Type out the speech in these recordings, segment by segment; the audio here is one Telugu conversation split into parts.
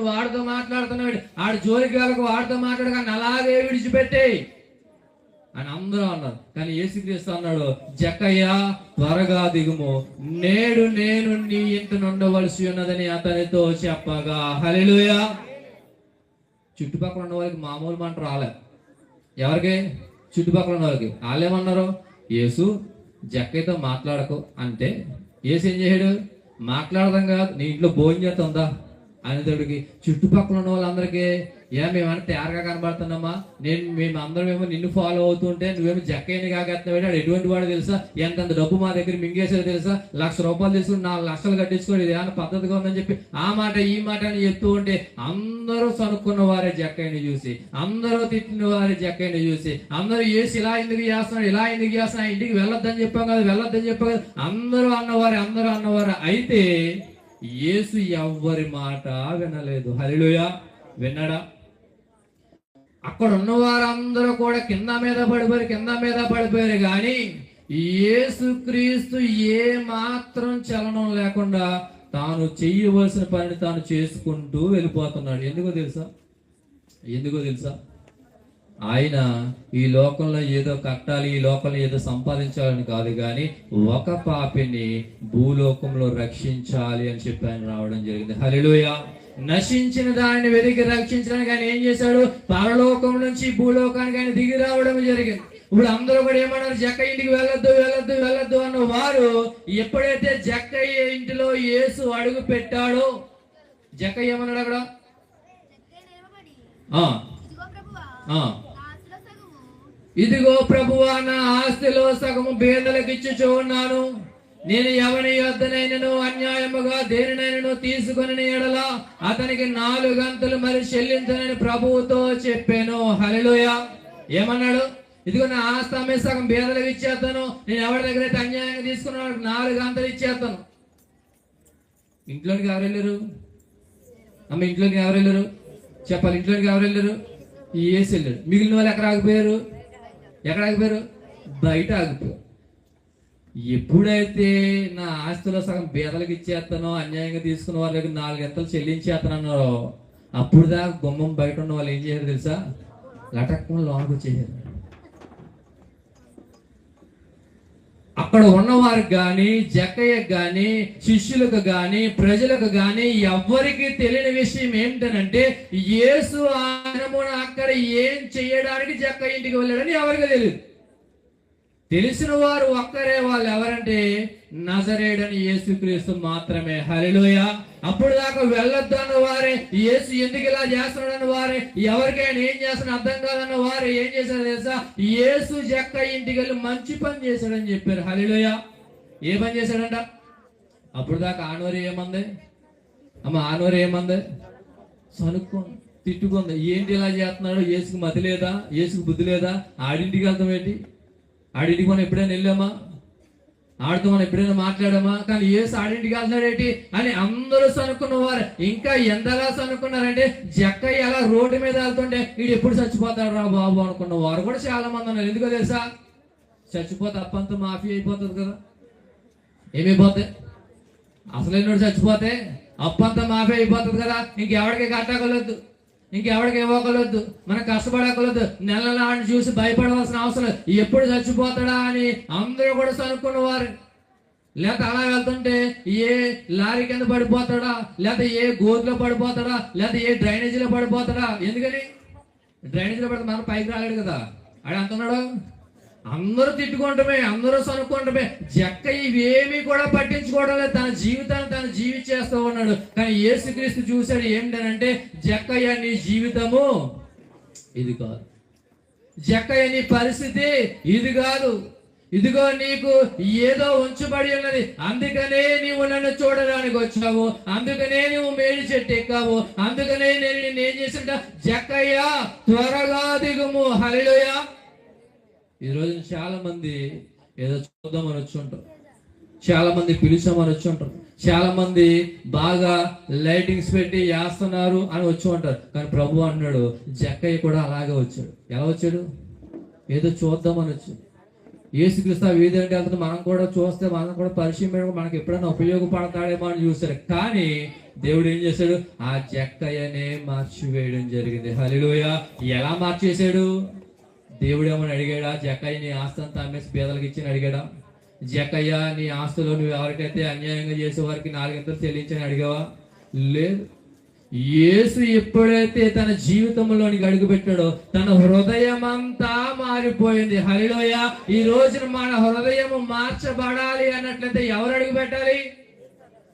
నువ్వు వాడితో మాట్లాడుతున్నాడు. ఆడు జోలికి వెళ్ళకు వాడితో మాట్లాడు కానీ అలాగే విడిచిపెట్టి. అని అందరూ అన్నారు. కానీ ఏసుక్రీస్తు అన్నాడు జక్కయ్య త్వరగా దిగుము. నేడు నేను నీ ఇంట నుండవలసి ఉన్నదని అతనితో చెప్పగా. హల్లెలూయా. చుట్టుపక్కల ఉన్న వాళ్ళకి మామూలు మంట రాలే. ఎవరికి? చుట్టుపక్కల ఉన్న వాళ్ళకి వాళ్ళేమన్నారు? యేసు జక్కయ్యతో మాట్లాడకు. అంటే ఏసు ఏం చేశాడు? మాట్లాడదాం కాదు నీ ఇంట్లో భోజనం చేస్తుందా అనేటోడికి చుట్టుపక్కల ఉన్న వాళ్ళందరికీ ఏ మేమన్నా తేరగా కనబడుతున్నామా? నేను మేము అందరం ఏమో నిన్ను ఫాలో అవుతుంటే నువ్వేమో జక్కయ్యని కాకెత్తున్నావు వాడు ఎటువంటి వాడు తెలుసా? ఎంతంత డబ్బు మా దగ్గర మింగేసాడు తెలుసా? లక్ష రూపాయలు తీసుకుని నాలుగు లక్షలు కట్టించుకోండి ఇది ఏమైనా పద్ధతిగా ఉందని చెప్పి ఆ మాట ఈ మాట అని చెప్తూ ఉంటే అందరూ సనుక్కున్న వారే జక్కయ్యని చూసి అందరూ తిట్టిన వారే జక్కయ్యని చూసి అందరూ ఏసి ఇలా ఎందుకు చేస్తున్నాడు ఇలా ఎందుకు చేస్తున్నాడు ఇంటికి వెళ్ళొద్దని చెప్పాం కదా వెళ్ళొద్దని చెప్పాం కదా అందరూ అన్నవారే అందరూ అన్నవారు. అయితే యేసు ఎవ్వరి మాట వినలేదు. హరిలోయ విన్నాడా? అక్కడ ఉన్న వారందరూ కూడా కింద మీద పడిపోయారు కింద మీద పడిపోయారు కానీ యేసుక్రీస్తు ఏ మాత్రం చలనం లేకుండా తాను చేయవలసిన పనిని తాను చేసుకుంటూ వెళ్ళిపోతున్నాడు. ఎందుకో తెలుసా? ఎందుకో తెలుసా? ఆయన ఈ లోకంలో ఏదో కట్టాలి ఈ లోకంలో ఏదో సంపాదించాలని కాదు కానీ ఒక పాపిని భూలోకంలో రక్షించాలి అని చెప్పి ఆయన రావడం జరిగింది. హలిలోయ నశించిన దానిని వెతికి రక్షించడానికి ఆయన ఏం చేశాడు? పరలోకం నుంచి భూలోకానికి ఆయన దిగి రావడం జరిగింది. ఇప్పుడు అందరూ కూడా ఏమన్నారు? జక్క ఇంటికి వెళ్ళొద్దు వెళ్ళొద్దు వెళ్ళొద్దు అన్న వారు ఎప్పుడైతే జక్కయ్య ఇంటిలో యేసు అడుగు పెట్టాడో జక్కయ్య ఏమన్నాడు అక్కడ? ఆ, ఆ. ఇదిగో ప్రభువా నా ఆస్తిలో సగము బేదలకు ఇచ్చుచూ ఉన్నాను. నేను ఎవని యొద్దనైనను అన్యాయముగా దేనినైనను తీసుకొని ఎడలా అతనికి నాలుగు గంటలు మరి చెల్లించనని ప్రభువుతో చెప్పాను. హలిలోయ ఏమన్నాడు? ఇదిగో నా ఆస్తి అమ్మే సగం బేదలకు ఇచ్చేస్తాను నేను ఎవరి దగ్గర అయితే అన్యాయంగా తీసుకున్న నాలుగు గంటలు ఇచ్చేస్తాను. ఇంట్లోనికి ఎవరు వెళ్ళరు? అమ్మ ఇంట్లోకి ఎవరు వెళ్ళరు? చెప్పాలి ఇంట్లోకి ఎవరు ఈ ఏసి వెళ్ళారు మిగిలిన వాళ్ళు ఎక్కడ ఆగిపోయారు? ఎక్కడ ఆగిపోయారు బయట ఆగిపోయారు. ఎప్పుడైతే నా ఆస్తిలో సగం బీదలకు ఇచ్చేస్తానో అన్యాయంగా తీసుకున్న వాళ్ళకి నాలుగు ఎంతలు చెల్లించేస్తానన్నారో అప్పుడు దాకా గుమ్మం బయట ఉన్న వాళ్ళు ఏం చేశారు తెలుసా? లటక్కం లోనకు వచ్చేసారు. అక్కడ ఉన్నవారికి గాని జక్కయ్యకు గాని శిష్యులకు గాని ప్రజలకు గాని ఎవ్వరికి తెలియని విషయం ఏంటనంటే యేసు ఆయనమున అక్కడ ఏం చేయడానికి జక్కయ్య ఇంటికి వెళ్ళాడని ఎవరికి తెలియదు తెలిసిన వారు ఒక్కరే వాళ్ళు ఎవరంటే నజరేడని యేసుక్రీస్తు మాత్రమే. హరిలోయ అప్పుడు దాకా వెళ్ళొద్దు అన్న వారే యేసు ఎందుకు ఇలా చేస్తున్నాడన్న వారే ఎవరికైనా ఏం చేస్తున్నా అర్థం కాదన్న వారే ఏం చేశారు తెలుసా? యేసు జక్క ఇంటికి వెళ్ళి మంచి పని చేశాడని చెప్పారు. హలిలోయ ఏ పని చేశాడంట? అప్పుడు దాకా ఆనవరి ఏమంది? అమ్మ ఆనవరి ఏమంది? సనుక్కోండి తిట్టుకుంది. ఏంటి ఇలా చేస్తున్నాడు? ఏసుకు మతి లేదా? ఏసుకు బుద్ధి లేదా? ఆడింటికి వెళ్తాం ఏంటి? ఆడింటికి మనం ఎప్పుడైనా వెళ్ళామా? ఆడితో మనం ఎప్పుడైనా మాట్లాడామా? కానీ ఏసు ఆడింటికి వెళ్తున్నాడేటి అని అందరూ సనుక్కున్న వారు ఇంకా ఎంతగా సనుక్కున్నారంటే జక్క ఎలా రోడ్డు మీద వెళ్తుంటే వీడు ఎప్పుడు చచ్చిపోతాడు రా బాబు అనుకున్న వారు కూడా చాలా మంది ఉన్నారు. ఎందుకో తెలుసా? చచ్చిపోతే అప్పంతా మాఫీ అయిపోతుంది కదా. ఏమైపోతాయి అసలైనోడు చచ్చిపోతే అప్పంతా మాఫీ అయిపోతుంది కదా. ఇంకెవడికి కట్టగలదు ఇంకెవడికి ఇవ్వకలొద్దు? మనం కష్టపడకలొద్దు. నెల చూసి భయపడవలసిన అవసరం ఎప్పుడు చచ్చిపోతాడా అని అందరూ కూడా వారు లేకపోతే అలా వెళ్తుంటే ఏ లారీ కింద పడిపోతాడా? లేకపోతే ఏ గోతులో పడిపోతాడా? లేకపోతే ఏ డ్రైనేజీలో పడిపోతాడా? ఎందుకని? డ్రైనేజీలో పడితే మనం పైకి రాలేడు కదా. ఆడ అంటున్నాడు అందరూ తిట్టుకోవటమే అందరూ సనుక్కోవటమే. జక్క ఇవేమీ కూడా పట్టించుకోవడం లేదు. తన జీవితాన్ని తను జీవించేస్తూ ఉన్నాడు. కానీ యేసుక్రీస్తు చూశాడు ఏంటనంటే జక్కయ్య నీ జీవితము ఇది కాదు. జక్కయ్య నీ పరిస్థితి ఇది కాదు. ఇదిగో నీకు ఏదో ఉంచబడి ఉన్నది. అందుకనే నీవు నన్ను చూడడానికి వచ్చావు. అందుకనే నువ్వు మేడి చెట్టు ఎక్కావు. అందుకనే నేను నేను ఏం చేసింట జక్కయ్య త్వరగా దిగుము. హలిలోయ ఈ రోజు చాలా మంది ఏదో చూద్దామని వచ్చి ఉంటారు. చాలా మంది పిలిచామని వచ్చి ఉంటారు. చాలా మంది బాగా లైటింగ్స్ పెట్టి వేస్తున్నారు అని వచ్చి ఉంటారు. కానీ ప్రభు అన్నాడు జక్కయ్య కూడా అలాగే వచ్చాడు. ఎలా వచ్చాడు? ఏదో చూద్దామని వచ్చాడు. ఏసుక్రీస్తు ఆ వీధి అంటే వెళ్తుంది మనం కూడా చూస్తే మనం కూడా పరిచయం మనకు మనకి ఎప్పుడైనా ఉపయోగపడతాడేమో అని చూశారు. కానీ దేవుడు ఏం చేశాడు? ఆ జక్కయ్యనే మార్చివేయడం జరిగింది. హలిలోయ ఎలా మార్చేశాడు? దేవుడు ఏమని అడిగాడా? జక్కయ్య నీ ఆస్తి అంతా అమ్మేసి పేదలకు ఇచ్చి అడిగాడా? జక్కయ్య నీ ఆస్తులో నువ్వు ఎవరికైతే అన్యాయంగా చేసే వారికి నాలుగింతలు చెల్లించని అడిగావా? లేదు. యేసు ఎప్పుడైతే తన జీవితంలోనికి అడుగుపెట్టాడో తన హృదయం అంతా మారిపోయింది. హరిలోయ ఈ రోజున మన హృదయం మార్చబడాలి అన్నట్లయితే ఎవరు అడుగు పెట్టాలి?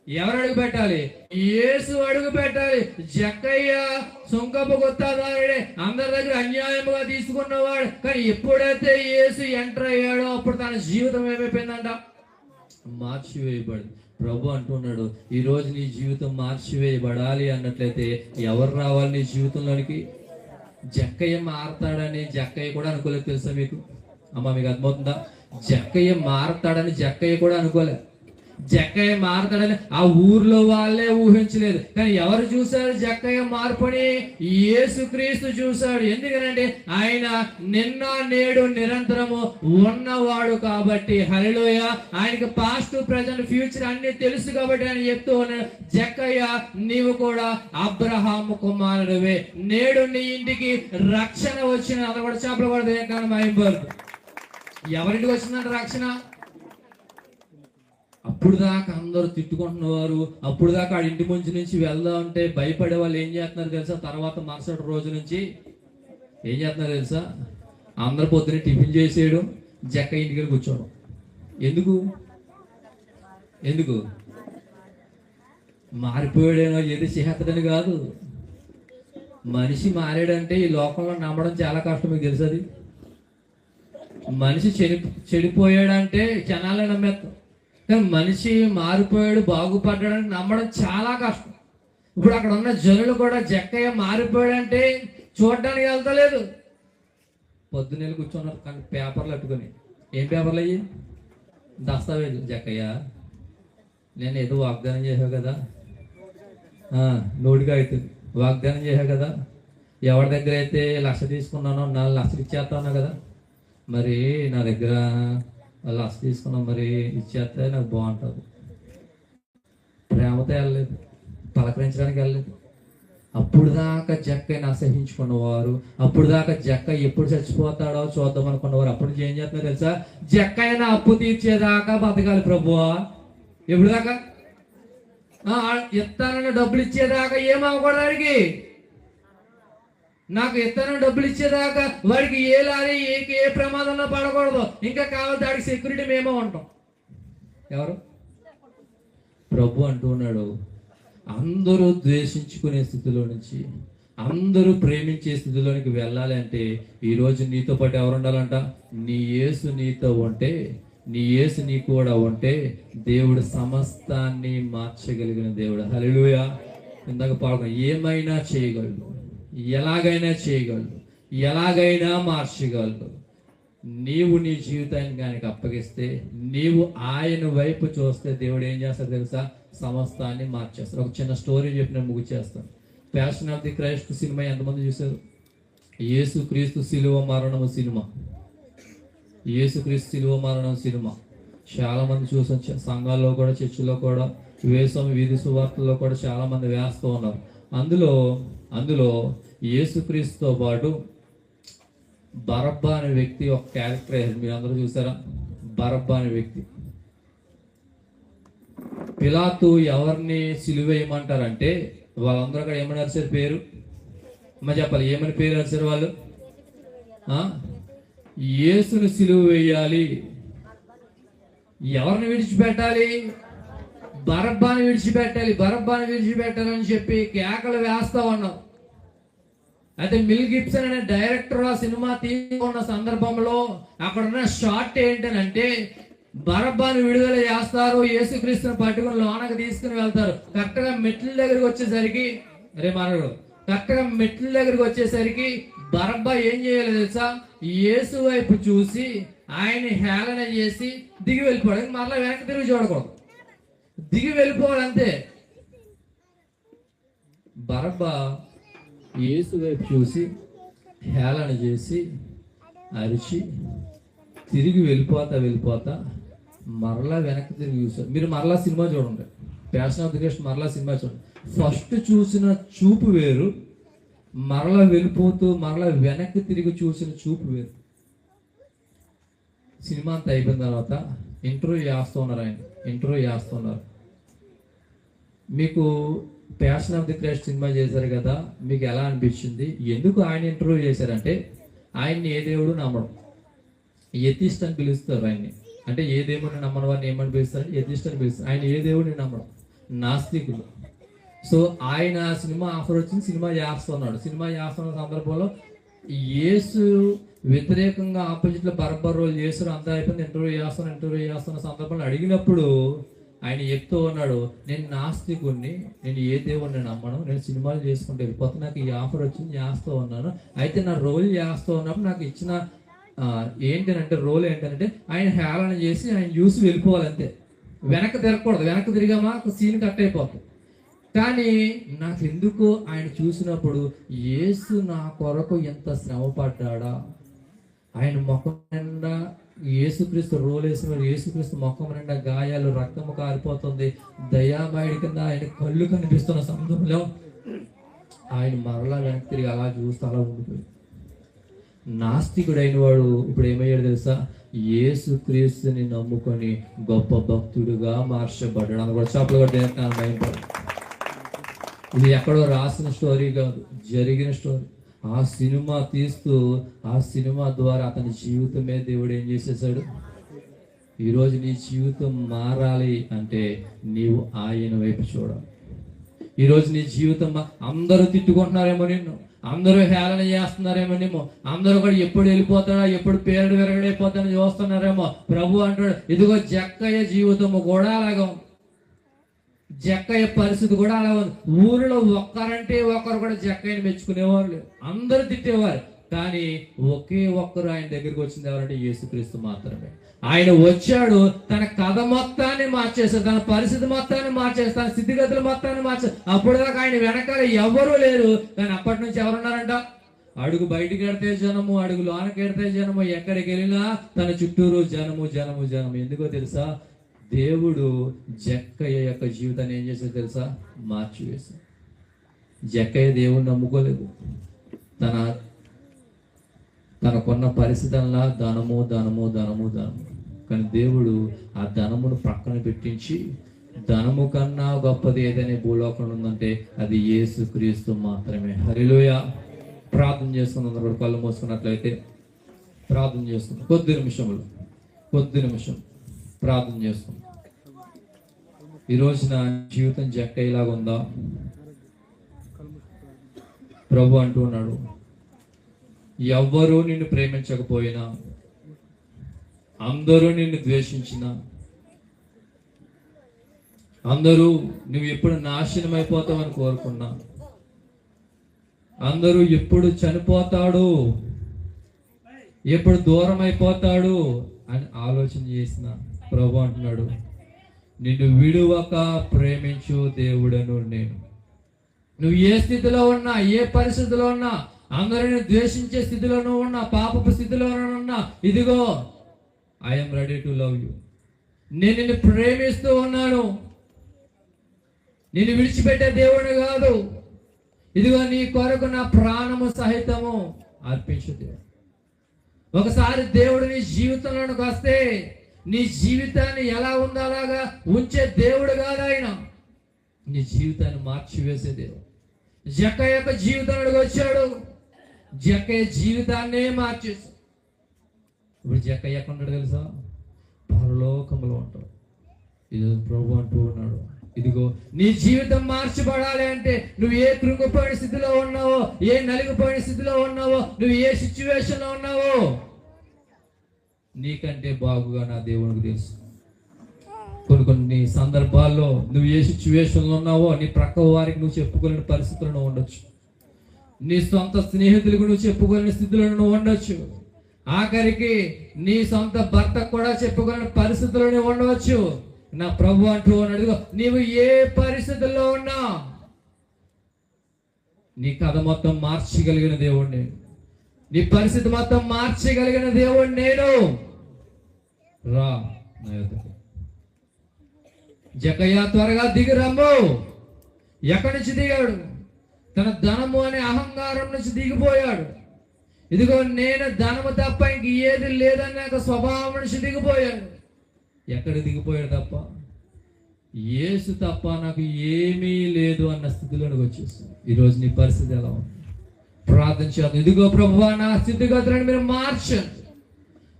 ఎవరు అడుగు పెట్టాలి? ఏసు అడుగు పెట్టాలి. జక్కయ్య సుంకపు గుత్తాదారుడే అందరి దగ్గర అన్యాయముగా తీసుకున్నవాడు. కానీ ఎప్పుడైతే ఏసు ఎంటర్ అయ్యాడో అప్పుడు తన జీవితం ఏమైపోయిందంట? మార్చివేయబడింది. ప్రభు అంటున్నాడు ఈ రోజు నీ జీవితం మార్చివేయబడాలి అన్నట్లయితే ఎవరు రావాలి నీ జీవితంలోనికి? జక్కయ్య మారతాడని జక్కయ్య కూడా అనుకోలేదు తెలుసా మీకు? అమ్మ మీకు అర్థమవుతుందా? జక్కయ్య మారతాడని జక్కయ్య కూడా అనుకోలే జక్కయ్య మారతాడని ఆ ఊర్లో వాళ్ళే ఊహించలేదు. కానీ ఎవరు చూశారు జక్కయ్య మార్పుని? యేసుక్రీస్తు చూశాడు. ఎందుకనంటే ఆయన నిన్న నేడు నిరంతరము ఉన్నవాడు కాబట్టి. హరిలోయ ఆయనకి పాస్ట్ ప్రజెంట్ ఫ్యూచర్ అన్ని తెలుసు కాబట్టి ఆయన చెప్తూ ఉన్నాడు జక్కయ్య నీవు కూడా అబ్రహాము కుమారుడువే. నేడు నీ ఇంటికి రక్షణ వచ్చిన అది కూడా చేపలు కూడా కానీ ఎవరింటికి వచ్చిందంటే రక్షణ? అప్పుడు దాకా అందరూ తిట్టుకుంటున్నవారు అప్పుడు దాకా ఆ ఇంటి ముంచి నుంచి వెళ్దాం అంటే భయపడే వాళ్ళు ఏం చేస్తున్నారు తెలుసా? తర్వాత మరుసటి రోజు నుంచి ఏం చేస్తున్నారు తెలుసా? అందరు పొద్దున్నే టిఫిన్ చేసేయడం జక్క ఇంటికి వెళ్ళి కూర్చోవడం. ఎందుకు? ఎందుకు? మారిపోయాడేనో ఏది చేస్తాడని కాదు. మనిషి మారాడంటే ఈ లోకంలో నమ్మడం చాలా కష్టం మీకు తెలుసు అది? మనిషి చెడి చెడిపోయాడంటే క్షణాలే నమ్మేస్తాం. కానీ మనిషి మారిపోయాడు బాగుపడ్డాడని నమ్మడం చాలా కష్టం. ఇప్పుడు అక్కడ ఉన్న జనులు కూడా జక్కయ్య మారిపోయాడంటే చూడడానికి వెళ్తలేదు. పొద్దున్నెళ్ళి కూర్చున్నారు కానీ పేపర్లు అట్టుకొని. ఏం పేపర్లు అయ్యి? దస్తావేజు జక్కయ్య. నేను ఏదో వాగ్దానం చేశావు కదా. నోటిగా అవుతుంది వాగ్దానం చేశావు కదా. ఎవరి దగ్గర అయితే లక్ష తీసుకున్నానో నాలుగు లక్షలు ఇచ్చేస్తాను కదా. మరి నా దగ్గర లక్ష తీసుకున్నాం మరి ఇచ్చేస్తే నాకు బాగుంటుంది. ప్రేమతో వెళ్ళలేదు. పలకరించడానికి వెళ్ళలేదు. అప్పుడు దాకా జక్కని అసహించుకున్నవారు అప్పుడు దాకా జక్క ఎప్పుడు చచ్చిపోతాడో చూద్దాం అనుకున్నవారు అప్పుడు ఏం చేస్తున్నారు తెలుసా? జక్క అయినా అప్పు తీర్చేదాకా బతకాలి ప్రభు ఎప్పుడు దాకా? ఆ, ఇస్తానన్న డబ్బులు ఇచ్చేదాకా ఏమవ్వకూడదు నాకు ఎత్తనం డబ్బులు ఇచ్చేదాకా వాడికి ఏ లారీ ఏ ఏ ప్రమాదంలో పడకూడదు. ఇంకా కావాలి దానికి సెక్యూరిటీ మేమో ఉంటాం. ఎవరు? ప్రభు అంటున్నాడు అందరూ ద్వేషించుకునే స్థితిలో నుంచి అందరూ ప్రేమించే స్థితిలోనికి వెళ్ళాలి అంటే ఈరోజు నీతో పాటు ఎవరు ఉండాలంట? నీ యేసు నీతో ఉంటే నీ యేసు నీ కూడా ఉంటే దేవుడు సమస్తాన్ని మార్చగలిగిన దేవుడు. హల్లెలూయా. ఇందాక పాడుకో ఏమైనా చేయగలడు. ఎలాగైనా చేయగలడు. ఎలాగైనా మార్చగలడు. నీవు నీ జీవితాన్ని ఆయనకి అప్పగిస్తే నీవు ఆయన వైపు చూస్తే దేవుడు ఏం చేస్తాడు తెలుసా? సమస్తాన్ని మార్చేస్తాడు. ఒక చిన్న స్టోరీ చెప్పి నేను ముగిచేస్తాను passion of the Christ cinema ఎంతమంది చూశారు? యేసు క్రీస్తు సిలువ మరణం సినిమా. యేసు క్రీస్తు సిలువ మరణం సినిమా. చాలా మంది చూసాం చ- సంఘాల్లో కూడా చర్చిలో కూడా వేసం వీధి సువార్తల్లో కూడా చాలా మంది వేస్తూ ఉన్నారు. అందులో అందులో యేసుక్రీస్తుతో పాటు బరబ్బా అనే వ్యక్తి ఒక క్యారెక్టర్ మీరు అందరూ చూసారా? బరబ్బా అనే వ్యక్తి. పిలాతు ఎవరిని సిలువేయమంటారంటే వాళ్ళందరూ అక్కడ ఏమని అరిచారు పేరు? అమ్మ చెప్పాలి ఏమని పేరు అరిచారు వాళ్ళు? ఆ? యేసును సిలువ వేయాలి ఎవరిని విడిచిపెట్టాలి? బరబ్బాని విడిచిపెట్టాలి. బరబ్బాని విడిచిపెట్టాలని చెప్పి కేకలు వేస్తా ఉన్నాం. అయితే మిల్ గిబ్సన్ అనే డైరెక్టర్ ఆ సినిమా తీసుకున్న సందర్భంలో అక్కడ ఉన్న షార్ట్ ఏంటనంటే బరబ్బాను విడుదల చేస్తారు యేసుక్రీస్తుని పట్టుకుని లోనకి తీసుకుని వెళ్తారు. కరెక్ట్గా మెట్ల దగ్గరికి వచ్చేసరికి అరే మనడు కరెక్ట్గా మెట్ల దగ్గరికి వచ్చేసరికి బరబ్బా ఏం చేయాలి తెలుసా? యేసు వైపు చూసి ఆయన హేళన చేసి దిగి వెళ్ళిపోవడం మరలా వెనక్కి తిరిగి చూడకూడదు. దిగి వెళ్ళిపోవాలంతే. బరబ్బా యేసు వైపు చూసి హేళన చేసి అరిచి తిరిగి వెళ్ళిపోతా వెళ్ళిపోతా మరలా వెనక్కి తిరిగి చూసారు మీరు మరలా సినిమా చూడండి. ప్యాషన్ ఆఫ్ ది క్రిస్ట్ మరలా సినిమా చూడండి. ఫస్ట్ చూసిన చూపు వేరు. మరలా వెళ్ళిపోతూ మరలా వెనక్కి తిరిగి చూసిన చూపు వేరు. సినిమా అంతా అయిపోయిన తర్వాత ఇంటర్వ్యూ చేస్తున్నారు ఆయన. ఇంటర్వ్యూ చేస్తున్నారు మీకు passion of the Christ cinema చేశారు కదా మీకు ఎలా అనిపించింది? ఎందుకు ఆయన ఇంటర్వ్యూ చేశారంటే ఆయన్ని ఏ దేవుడు నమ్మడం. ఎథిస్ట్ అని పిలుస్తారు ఆయన్ని. అంటే ఏ దేవుడిని నమ్మని వారిని ఏమని పిలుస్తారు? ఎథిస్ట్ అని పిలుస్తారు. ఆయన ఏ దేవుడిని నమ్మడం. నాస్తికులు సో ఆయన సినిమా ఆఫర్ వచ్చింది సినిమా చేస్తున్నాడు. సినిమా చేస్తున్న సందర్భంలో యేసు వ్యతిరేకంగా ఆపోజిట్లో బర్బర్ రోల్ చేస్తారు అంతా అయిపోయింది ఇంటర్వ్యూ చేస్తాను ఇంటర్వ్యూ చేస్తున్న సందర్భంలో అడిగినప్పుడు ఆయన చెప్తూ ఉన్నాడు నేను నాస్తికుణ్ణి నేను ఏ దేవుడిని నమ్మను నేను సినిమాలు చేసుకుంటే వెళ్ళిపోతే నాకు ఈ ఆఫర్ వచ్చింది చేస్తూ ఉన్నాను. అయితే నా రోల్ చేస్తూ ఉన్నప్పుడు నాకు ఇచ్చిన ఏంటంటే రోల్ ఏంటంటే ఆయన హేళన చేసి ఆయన చూసి వెళ్ళిపోవాలంతే. వెనక వెనక్కి తిరగకూడదు వెనక్కి తిరిగామా సీన్ కట్ అయిపోతుంది కానీ నాకు ఎందుకు ఆయన చూసినప్పుడు యేసు నా కొరకు ఎంత శ్రమ పడ్డాడా ఆయన ముఖం నిండా యేసుక్రీస్తు రోలేసిన యేసుక్రీస్తు ముఖం నిండా గాయాలు రక్తము కారిపోతుంది. దయామయుడి కింద ఆయన కళ్ళు కనిపిస్తున్న సముద్రంలో ఆయన మరలా వెనక్కి తిరిగి అలా చూస్తూ అలా ఉండిపోయి నాస్తికుడైన వాడు ఇప్పుడు ఏమయ్యాడు తెలుసా? యేసుక్రీస్తుని నమ్ముకొని గొప్ప భక్తుడుగా మార్చబడ్డాడు. అని కూడా చేపలు కూడా ఇది ఎక్కడో రాసిన స్టోరీ కాదు జరిగిన స్టోరీ. ఆ సినిమా తీస్తూ ఆ సినిమా ద్వారా అతని జీవితమే దేవుడు ఏం చేసేసాడు ఈరోజు నీ జీవితం మారాలి అంటే నీవు ఆయన వైపు చూడాలి. ఈరోజు నీ జీవితం అందరూ తిట్టుకుంటున్నారేమో నిన్ను. అందరూ హేళన చేస్తున్నారేమో నేమో అందరూ కూడా ఎప్పుడు వెళ్ళిపోతాడా ఎప్పుడు పేరుడు విరగడైపోతాడని చూస్తున్నారేమో. ప్రభు అంటాడు ఇదిగో జక్కయ్య జీవితము కూడా అలాగా జక్కయ్య పరిస్థితి కూడా అలా ఉంది. ఊరిలో ఒక్కరంటే ఒక్కరు కూడా జక్కయ్యని మెచ్చుకునేవారు లేరు. అందరూ తిట్టేవారు. కానీ ఒకే ఒక్కరు ఆయన దగ్గరికి వచ్చింది ఎవరంటే యేసుక్రీస్తు మాత్రమే. ఆయన వచ్చాడు తన కథ మొత్తాన్ని మార్చేస్తాడు తన పరిస్థితి మొత్తాన్ని మార్చేస్తాడు తన స్థితిగతుల మొత్తాన్ని మార్చేస్తాడు అప్పుడు దాకా ఆయన వెనకాల ఎవరూ లేరు. కానీ అప్పటి నుంచి ఎవరున్నారంట? అడుగు బయటికి ఎడితే జనము అడుగు లోనకి ఎడితే జనము ఎక్కడికి వెళ్ళినా తన చుట్టూరు జనము జనము జనము. ఎందుకో తెలుసా? దేవుడు జక్కయ్య యొక్క జీవితాన్ని ఏం చేశాడు తెలుసా? మార్చివేశాడు. జక్కయ్య దేవుడిని నమ్ముకోలేదు. తన తనకున్న పరిస్థితుల్లో ధనము ధనము ధనము ధనము. కానీ దేవుడు ఆ ధనమును పక్కన పెట్టించి ధనము కన్నా గొప్పది ఏదైనా భూలోకంలో ఉందంటే అది యేసు క్రీస్తు మాత్రమే. హరిలోయ ప్రార్థన చేసుకున్న కూడా కళ్ళు మూసుకున్నట్లయితే ప్రార్థన చేస్తుంది కొద్ది నిమిషములు. కొద్ది నిమిషం ప్రార్థన చేస్తాం. ఈరోజు నా జీవితం జక్కయ్యలాగా ఉందా? ప్రభు అంటూ ఉన్నాడు ఎవ్వరూ నిన్ను ప్రేమించకపోయినా అందరూ నిన్ను ద్వేషించిన అందరూ నువ్వు ఎప్పుడు నాశనం అయిపోతావని కోరుకున్నా అందరూ ఎప్పుడు చనిపోతాడు ఎప్పుడు దూరం అయిపోతాడు అని ఆలోచన చేసిన ప్రభు అంటున్నాడు నిన్ను విడువక ప్రేమించు దేవుడను నేను. నువ్వు ఏ స్థితిలో ఉన్నా ఏ పరిస్థితిలో ఉన్నా అందరిని ద్వేషించే స్థితిలోనూ ఉన్నా పాపపు స్థితిలోనూ ఉన్నా ఇదిగో I'm ready to love you నేను నిన్ను ప్రేమిస్తూ ఉన్నాను. నేను విడిచిపెట్టే దేవుడు కాదు. ఇదిగో నీ కొరకు నా ప్రాణము సహితము అర్పించు దేవుడు. ఒకసారి దేవుడు నీ జీవితంలోనికి వస్తే నీ జీవితాన్ని ఎలా ఉందాలాగా ఉంచే దేవుడు కాదు ఆయన. నీ జీవితాన్ని మార్చివేసే దేవుడు. జక్క యొక్క జీవితంలోకి వచ్చాడు. జక్కయ్య జీవితాన్నే మార్చేసి ఇప్పుడు జక్కయ్య ఎక్కడ తెలుసా? పరలోకంలో ఉంటాడు. ఇది ప్రభు అంటూ ఉన్నాడు. ఇదిగో నీ జీవితం మార్చిపడాలి అంటే నువ్వు ఏ కృంగిపోయిన స్థితిలో ఉన్నావో ఏ నలిగిపోయిన స్థితిలో ఉన్నావో నువ్వు ఏ సిచ్యువేషన్లో ఉన్నావో నీకంటే బాగుగా నా దేవునికి తెలుసు. కొన్ని కొన్ని సందర్భాల్లో నువ్వు ఏ సిచ్యువేషన్లో ఉన్నావో నీ ప్రక్క వారికి నువ్వు చెప్పుకోలేని పరిస్థితుల్లో నువ్వు ఉండొచ్చు. నీ సొంత స్నేహితులకు నువ్వు చెప్పుకోలేని స్థితిలో నువ్వు ఉండొచ్చు. ఆఖరికి నీ సొంత భర్తకు కూడా చెప్పుకోలేని పరిస్థితులను ఉండవచ్చు. నా ప్రభు అంటూ ఉన్నాడు నీవు ఏ పరిస్థితుల్లో ఉన్నా నీ కథ మొత్తం మార్చగలిగిన దేవుడు నేను. నీ పరిస్థితి మొత్తం మార్చగలిగిన దేవుడు నేను రా నా జకయ్య త్వరగా దిగి రమ్ము ఎక్కడి నుంచి దిగాడు? తన ధనము అనే అహంకారం నుంచి దిగిపోయాడు. ఇదిగో నేను ధనము తప్ప ఇంక ఏది లేదన్న ఒక స్వభావం నుంచి దిగిపోయాడు. ఎక్కడ దిగిపోయాడు తప్ప? ఏసు తప్ప నాకు ఏమీ లేదు అన్న స్థితిలోనికి వచ్చేస్తుంది ఈరోజు నీ పరిస్థితి ఎలా ఉంది? ప్రార్థన చేద్దాం. ఇదిగో ప్రభువా నా స్థితిగతులను మీరు మార్చండి.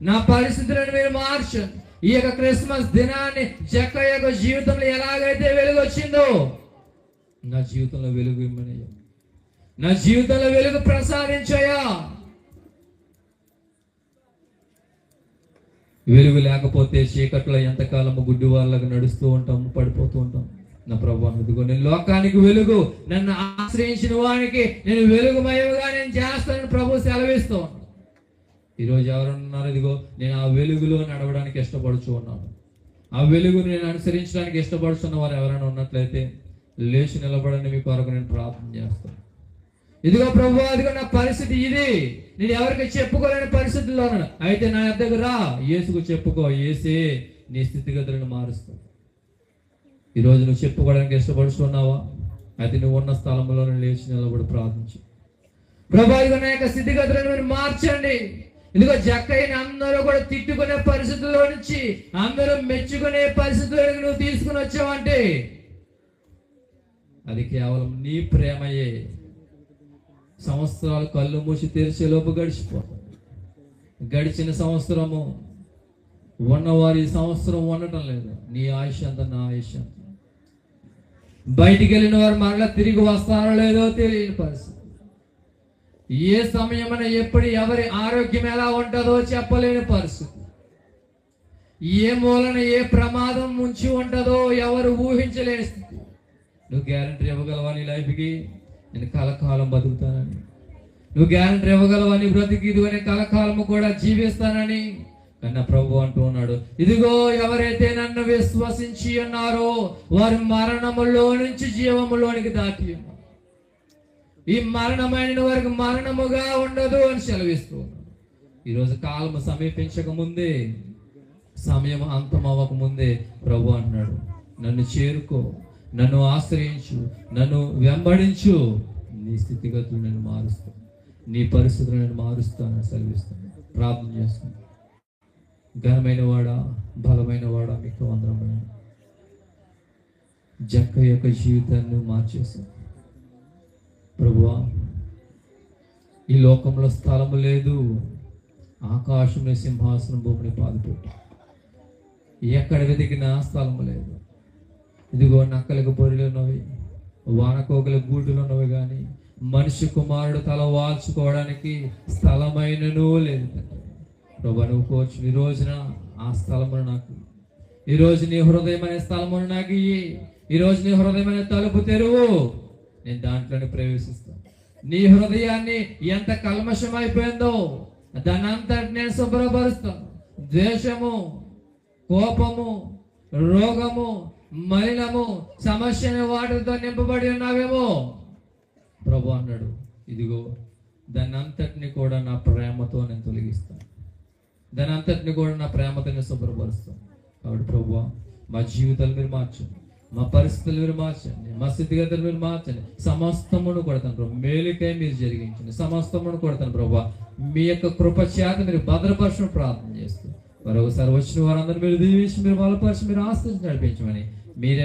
నా పరిస్థితులను మీరు మార్చండి. ఈ యొక్క క్రిస్మస్ దినాన్ని జక్క యొక్క జీవితంలో ఎలాగైతే వెలుగు వచ్చిందో నా జీవితంలో వెలుగు ఇమ్మనయ్యా. నా జీవితంలో వెలుగు ప్రసాదించయ్యా. వెలుగు లేకపోతే చీకట్లో ఎంతకాలము గుడ్డి వాళ్ళకు నడుస్తూ ఉంటాం పడిపోతూ ఉంటాం నా ప్రభు ఇదిగో నేను లోకానికి వెలుగు. నన్ను ఆశ్రయించిన వానికి నేను వెలుగుమయముగా నేను చేస్తానని ప్రభు సెలవిస్తూ ఉన్నాను. ఈరోజు ఎవరున్నారు ఇదిగో నేను ఆ వెలుగులో నడవడానికి ఇష్టపడుచు ఉన్నాను. ఆ వెలుగును నేను అనుసరించడానికి ఇష్టపడుతున్న వారు ఎవరైనా ఉన్నట్లయితే లేచి నిలబడండి మీ కొరకు నేను ప్రార్థన చేస్తాను. ఇదిగో ప్రభు అదిగో నా పరిస్థితి ఇది. నేను ఎవరికి చెప్పుకోలేని పరిస్థితుల్లో అయితే నా దగ్గర రా. యేసుకు చెప్పుకో. ఏసే నీ స్థితిగతులను మారుస్తాను ఈరోజు నువ్వు చెప్పుకోవడానికి ఇష్టపడుతున్నావా అయితే నువ్వు ఉన్న స్థలంలో లేచి నిలబడి ప్రార్థించు. ప్రభా ఇదిగో నా యొక్క స్థితిగతులను మీరు మార్చండి. ఇదిగో జక్కయ్యని అందరూ కూడా తిట్టుకునే పరిస్థితుల్లో నుంచి అందరూ మెచ్చుకునే పరిస్థితుల్లోకి నువ్వు తీసుకుని వచ్చావంటే అది కేవలం నీ ప్రేమయే. సంవత్సరాలు కళ్ళు మూసి తెరిచే లోపు గడిచిపోతుంది గడిచిన సంవత్సరము ఉన్నవారు ఈ సంవత్సరం ఉండటం లేదు. నీ ఆయుష్ అంత నా ఆయుష్ అంత బయటికి వెళ్ళిన వారు మరలా తిరిగి వస్తారో లేదో తెలియని పరిస్థితి. ఏ సమయమున ఎప్పుడు ఎవరి ఆరోగ్యం ఎలా ఉంటుందో చెప్పలేని పరిస్థితి. ఏ మూలన ఏ ప్రమాదం ముంచి ఉంటుందో ఎవరు ఊహించలేని స్థితి. నువ్వు గ్యారంటీ ఇవ్వగలవా నీ లైఫ్కి? నేను కలకాలం బతుకుతానని. నువ్వు గ్యారంటీ ఇవ్వగలవా నీ బ్రతికి? ఇదిగో నేను కలకాలము కూడా జీవిస్తానని. కన్నా ప్రభు అంటూ ఉన్నాడు. ఇదిగో ఎవరైతే నన్ను విశ్వసించి ఉన్నారో వారి మరణములో నుంచి జీవములోనికి దాటి ఈ మరణమైన వారికి మరణముగా ఉండదు అని సెలవిస్తూ ఈరోజు కాలము సమీపించక ముందే సమయం అంతమవ్వక ముందే ప్రభు అన్నాడు నన్ను చేరుకో నన్ను ఆశ్రయించు నన్ను వెంబడించు. నీ స్థితిగతులు నేను మారుస్తాను నీ పరిస్థితులు నేను మారుస్తాను సెలవిస్తాను ప్రార్థన చేస్తాను ఘనమైన వాడా బలమైన వాడా మీకు వందరమైన జక్క యొక్క జీవితాన్ని మార్చేశాం ప్రభువా ఈ లోకంలో స్థలము లేదు ఆకాశంలో సింహాసనం భూమిని పాదుపెట్టి. ఎక్కడ వెతికినా స్థలము లేదు. ఇదిగో నక్కలకు పొరిలు ఉన్నవి వానకోకల గూటులు ఉన్నవి కానీ మనిషి కుమారుడు తల వాల్చుకోవడానికి స్థలమైనను లేదు. తండ్రి ప్రభా నువ్వు కోచు ఈ రోజున ఆ స్థలమును నాకు. ఈ రోజు నీ హృదయం అనే స్థలమును నాకు ఇయ్యి. ఈ రోజు నీ హృదయం అనే తలుపు తెరువు. నేను దాంట్లోనే ప్రవేశిస్తాను నీ హృదయాన్ని ఎంత కల్మషం అయిపోయిందో దాన్ని అంతటి నేను శుభ్రపరుస్తాను ద్వేషము కోపము రోగము మలినము సమస్యని వాటితో నింపబడి ఉన్నావేమో. ప్రభు అన్నాడు ఇదిగో దాన్ని అంతటిని కూడా నా ప్రేమతో నేను తొలగిస్తాను దాని అంతటిని కూడా నా ప్రేమతో శుభ్రపరుస్తాం కాబట్టి ప్రభు మా జీవితాలు మీరు మార్చండి. మా పరిస్థితులు మీరు మార్చండి. మా స్థితిగతులు మీరు మార్చండి. సమస్తమును కొడతాను ప్రభు మేలుకై మీరు జరిగించండి. సమస్తమును కొడతాను ప్రభు మీ యొక్క కృపచేత మీరు భద్రపరచడం ప్రార్థన చేస్తూ మరొకసారి వచ్చిన వారందరూ మీరు దీవించి మీరు బలపరిచి మీరు ఆస్తి నడిపించమని మీరే